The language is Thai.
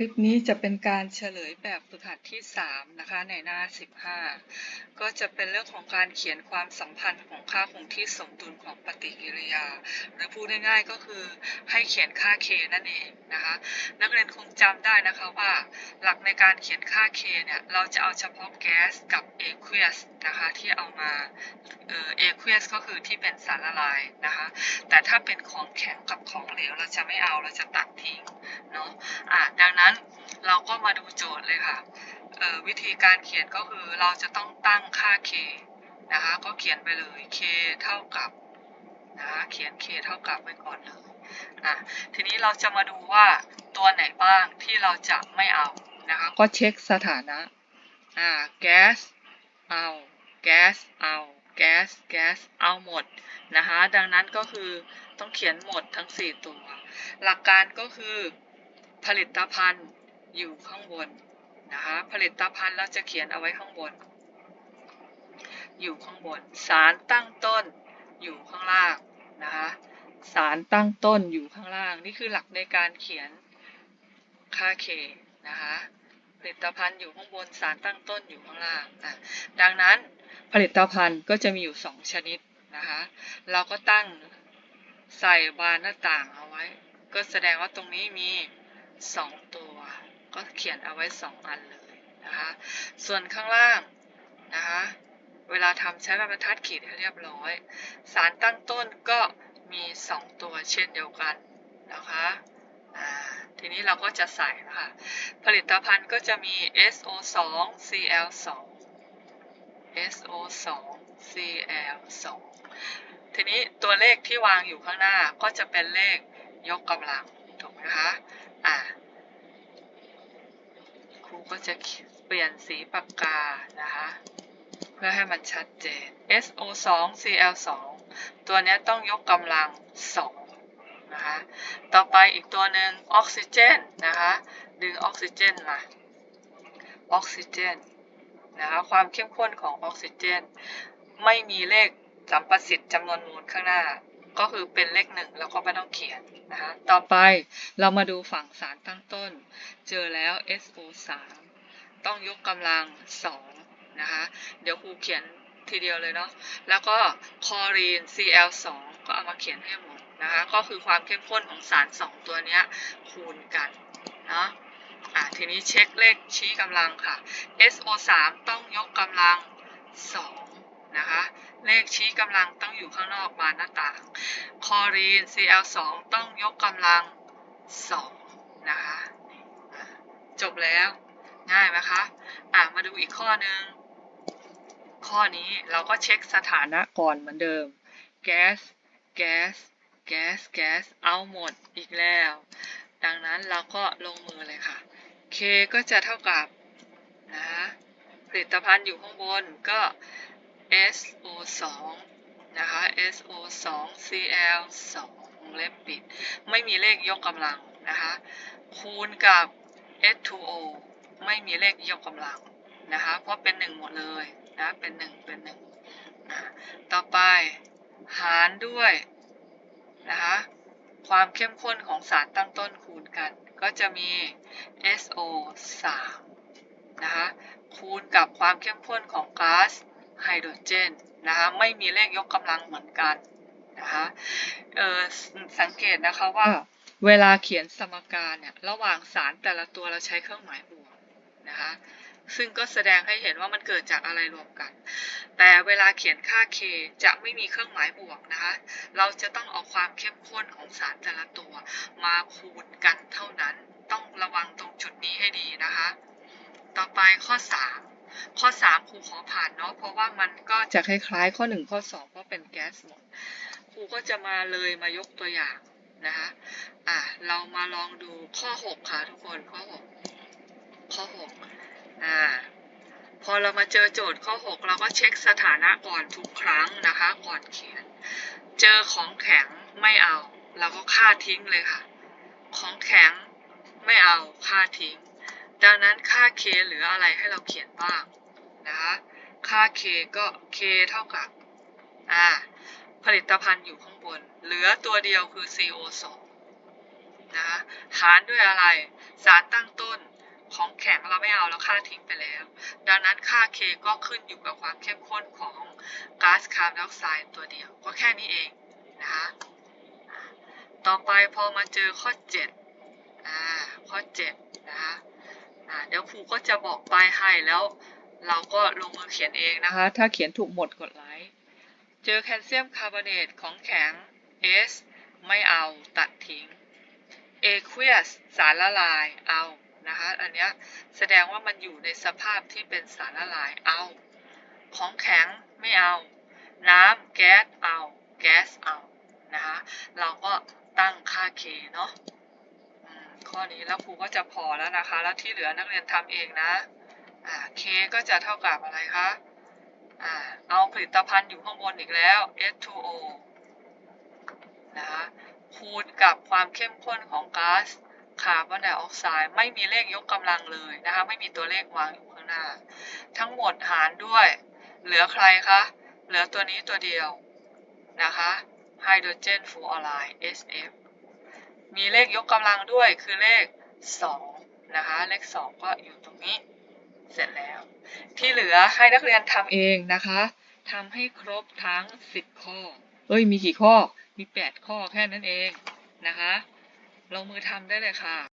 ลิปนี้จะเป็นการเฉลยแบบฝึกหัดที่ 3 นะคะ ในหน้า 15 ก็จะเป็นเรื่องของการเขียนความสัมพันธ์ของค่าคงที่สมดุลของปฏิกิริยา หรือพูดง่ายๆก็คือให้เขียนค่า k นั่นเองนะคะ นักเรียนคงจำได้นะคะว่า หลักในการเขียนค่า k เนี่ยเราจะเอาเฉพาะแก๊สกับ aqueous นะคะที่เอามาเอ่อ aqueous ก็คือที่เป็นสารละลายนะคะแต่ถ้าเป็นของแข็งกับของเหลวเราจะไม่เอาเราจะตัดทิ้งเนาะอะดังนั้นเราก็มาดูโจทย์เลยค่ะวิธีการเขียนก็คือเราจะต้องตั้งค่า k นะคะก็เขียนไปเลย k เท่ากับนะคะเขียน k เท่ากับไว้ก่อนเลยอะทีนี้เราจะมาดูว่าตัวไหนบ้างที่เราจะไม่เอานะคะก็เช็คสถานะอ่าแก๊สเอาแก๊สเอาแก๊สแก๊สเอาหมดนะคะดังนั้นก็คือต้องเขียนหมดทั้ง 4 ตัว หลักการก็คือ ผลิตภัณฑ์อยู่ข้างบนนะคะผลิตภัณฑ์เราจะเขียนเอาไว้ข้างบน อยู่ข้างบน สารตั้งต้นอยู่ข้างล่างนะคะสารตั้งต้นอยู่ข้างล่าง นี่คือหลักในการเขียนค่า k นะคะผลิตภัณฑ์อยู่ข้างบนสารตั้งต้นอยู่ข้างล่างอะดังนั้นผลิตภัณฑ์ก็จะมีอยู่ 2 ชนิดนะคะเราก็ตั้งใส่บานหน้าต่างเอาไว้ ก็แสดงว่าตรงนี้มี 2 ตัว ก็เขียนเอาไว้ 2 อันเลยนะคะ ส่วนข้างล่างนะคะ เวลาทำใช้บรรทัดขีดให้เรียบร้อย สารตั้งต้นก็มี 2 ตัวเช่นเดียวกันนะคะทีนี้เราก็จะใส่นะคะ ผลิตภัณฑ์ก็จะมี SO2 Cl2 SO2 Cl2 ทีนี้ตัวเลขที่วางอยู่ข้างหน้าก็จะเป็นเลขยกกำลังถูกไหมคะ อ่าครูก็จะเปลี่ยนสีปากกานะคะ เพื่อให้มันชัดเจน SO2 Cl2 ตัวนี้ต้องยกกำลัง2นะคะ ต่อไปอีกตัวหนึ่งออกซิเจนนะคะ ดึงออกซิเจนมา ออกซิเจนนะคะ ความเข้มข้นของออกซิเจน ไม่มีเลขสัมประสิทธิ์จำนวนมูลข้างหน้า ก็คือเป็นเลขหนึ่งแล้วก็ไม่ต้องเขียนนะคะต่อไปเรามาดูฝั่งสารตั้งต้น เจอแล้ว SO3 ต้องยกกำลัง2นะคะเดี๋ยวครูเขียนทีเดียวเลยเนาะแล้วก็คลอรีน Cl2 ก็เอามาเขียนให้หมดนะคะก็คือความเข้มข้นของสาร 2 ตัวนี้คูณกันเนาะอะทีนี้เช็คเลขชี้กำลังค่ะ SO3 ต้องยกกำลัง2 นะคะ เลขชี้กำลังต้องอยู่ข้างนอกบานหน้าต่าง คอรีน Cl2 ต้องยกกำลัง2นะคะอะจบแล้ว ง่ายไหมคะ อะ มาดูอีกข้อหนึ่ง ข้อนี้เราก็เช็คสถานะก่อนเหมือนเดิม แก๊ส แก๊ส แก๊ส แก๊ส เอาหมดอีกแล้ว ดังนั้นเราก็ลงมือเลยค่ะ K ก็จะเท่ากับนะผลิตภัณฑ์อยู่ข้างบนก็ SO2 นะคะ SO2 Cl2 วงเล็บปิด ไม่มีเลขยกกำลังนะคะ คูณกับ H2O ไม่มีเลขยกกำลังนะคะ เพราะเป็น1หมดเลยนะ เป็น1เป็น1นะต่อไปหารด้วยนะคะความเข้มข้นของสารตั้งต้นคูณกัน ก็จะมี SO3 นะคะคูณกับความเข้มข้นของก๊าซ ไฮโดรเจนนะคะไม่มีเลขยกกำลังเหมือนกันนะคะเออสังเกตนะคะว่าเวลาเขียนสมการเนี่ยระหว่างสารแต่ละตัวเราใช้เครื่องหมายบวกนะคะซึ่งก็แสดงให้เห็นว่ามันเกิดจากอะไรรวมกัน แต่เวลาเขียนค่า k จะไม่มีเครื่องหมายบวกนะคะ เราจะต้องเอาความเข้มข้นของสารแต่ละตัวมาคูณกันเท่านั้น ต้องระวังตรงจุดนี้ให้ดีนะคะ ต่อไปข้อ 3 ข้อ3ครูขอผ่านเนาะเพราะว่ามันก็จะคล้ายๆ ข้อ1ข้อ2เพราะเป็นแก๊สหมดครูก็จะมาเลยมายกตัวอย่างนะคะอะเรามาลองดูข้อ6ค่ะทุกคนข้อ6ข้อ6อ่าพอเรามาเจอโจทย์ข้อ 6 เราก็เช็คสถานะก่อนทุกครั้งนะคะ ก่อนเขียน เจอของแข็งไม่เอา เราก็ค่าทิ้งเลยค่ะ ของแข็งไม่เอาค่าทิ้ง ดังนั้นค่า k เหลืออะไรให้เราเขียนบ้างนะคะค่า k ก็ k เท่ากับอ่าผลิตภัณฑ์อยู่ข้างบน เหลือตัวเดียวคือ CO2 นะหารด้วยอะไร สารตั้งต้นของแข็งเราไม่เอาเราค่าทิ้งไปแล้ว ดังนั้นค่า K ก็ขึ้นอยู่กับความเข้มข้นของก๊าซคาร์บอนไดออกไซด์ตัวเดียว ก็แค่นี้เองนะคะต่อไปพอมาเจอข้อ7อ่าข้อ7นะคะ เดี๋ยวครูก็จะบอกป้ายให้แล้วเราก็ลงมือเขียนเองนะคะ ถ้าเขียนถูกหมดกดไลค์ เจอแคลเซียมคาร์บอเนตของแข็ง S ไม่เอาตัดทิ้ง aqueous สารละลายเอานะคะ อันนี้แสดงว่ามันอยู่ในสภาพที่เป็นสารละลายเอา ของแข็งไม่เอา น้ำแก๊สเอา แก๊สเอา นะคะ เราก็ตั้งค่า K เนาะ ข้อนี้แล้วครูก็จะพอแล้วนะคะ แล้วที่เหลือนักเรียนทำเองนะอ่า K ก็จะเท่ากับอะไรคะอ่าเอาผลิตภัณฑ์อยู่ข้างบนอีกแล้ว H2O นะคะคูณกับความเข้มข้นของก๊าซคาร์บอนไดออกไซด์ไม่มีเลขยกกำลังเลยนะคะ ไม่มีตัวเลขวางอยู่ข้างหน้า ทั้งหมดหารด้วย เหลือใครคะ เหลือตัวนี้ตัวเดียวนะคะไฮโดรเจนฟลูออไรด์ SF มีเลขยกกำลังด้วยคือเลข2นะคะ เลข 2 ก็อยู่ตรงนี้ เสร็จแล้ว ที่เหลือให้นักเรียนทำเองนะคะทำให้ครบทั้ง 10 ข้อ เอ้ย มีกี่ข้อ มี 8 ข้อแค่นั้นเองนะคะ ลงมือทำได้เลยค่ะ